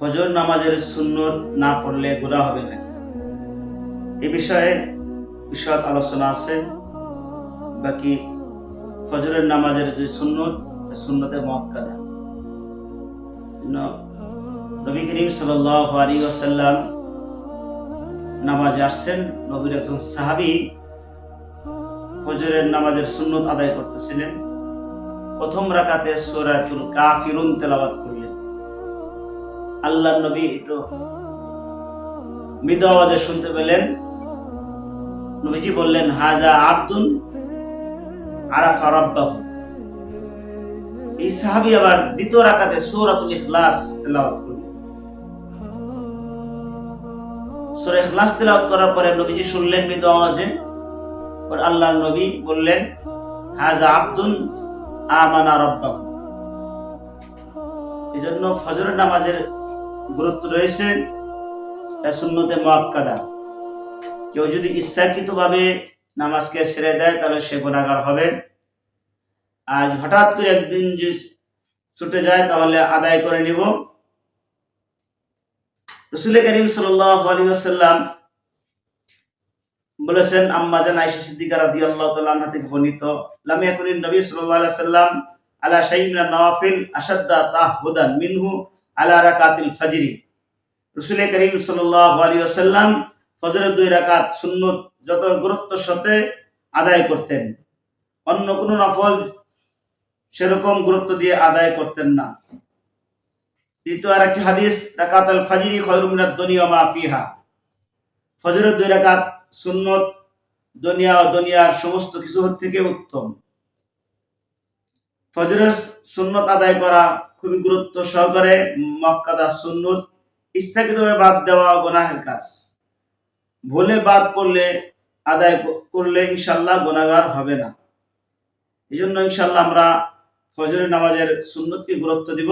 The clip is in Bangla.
ফজর নামাজের সুন্নত না পড়লে গুনাহ হবে না। এ বিষয়ে বিশদ আলোচনা আছে। বাকি ফজরের নামাজের যে সুন্নত সুন্নতে মক্কাদা নবী করিম ওয়াসাল্লাম নামাজে আসছেন। নবীর একজন সাহাবী ফজরের নামাজের সুন্নত আদায় করতেছিলেন। প্রথম রাকাতে সূরাতুল কাফিরুন তেলাওয়াত আল্লাহর নবী একটু মৃদু আওয়াজে শুনতে পেলেন। নবীজি বললেন, হাজা আব্দুন আরাফা রাব্বাহু। এই সাহাবী আবার দ্বিতীয় রাকাতে ইখলাস তেলাওয়াত করলেন। ইখলাস তেলাওয়াত করার পরে নবীজি শুনলেন আওয়াজে। পর নবী বললেন, হাজা আমানা রাব্বাহু। ফজরের নামাজের গুরুত্ব রয়েছে। সুন্নতে মুআক্কাদা। কেউ যদি ইচ্ছাকৃতভাবে নামাজকে ছেড়ে দেয়, তাহলে সে গুনাহগার হবে। আজ হঠাৎ করে একদিন যে ছুটে যায়, তাহলে আদায় করে নিব। রসুল করিম ওয়াসাল্লাম বলেছেন, আম্মা জান আয়েশা সিদ্দিকা রাদিয়াল্লাহু তাআলা আনহা থেকে বর্ণিত, লাম ইয়াকুনিন নবী সাল্লাল্লাহু আলাইহি ওয়াসাল্লাম আলা মিনান নওয়াফিল আশাদ্দা তাহহুদান মিনহু আলা রাকাতিল ফজরি। রসুল করিম সাল্লাল্লাহু আলাইহি ওয়াসাল্লাম ফজরের দুই রাকাত সুন্নত যত সাথে আদায় করতেন। অন্য কোন নফল সেরকম গুরুত্ব দিয়ে আদায় করতেন না। দ্বিতীয় আরেকটি হাদিস রাকাত আল ফাজিরি খয়রুম মিনাদ দুনিয়া মা ফিহা। ফজরের দুই রাকাত সুন্নত দুনিয়া ও দুনিয়ার সমস্ত কিছু থেকে উত্তম। ফজরের সুন্নত আদায় করা খুবই গুরুত্ব সহকারে মক্কাদা সুন্নত ইচ্ছাকৃতভাবে বাদ দেওয়া গোনাহের কাজ। ভুলে বাদ পড়লে আদায় করলে ইনশাল্লাহ গোনাগার হবে না। এই জন্য ইনশাল্লাহ আমরা ফজরের নামাজের সুন্নতকে গুরুত্ব দিব।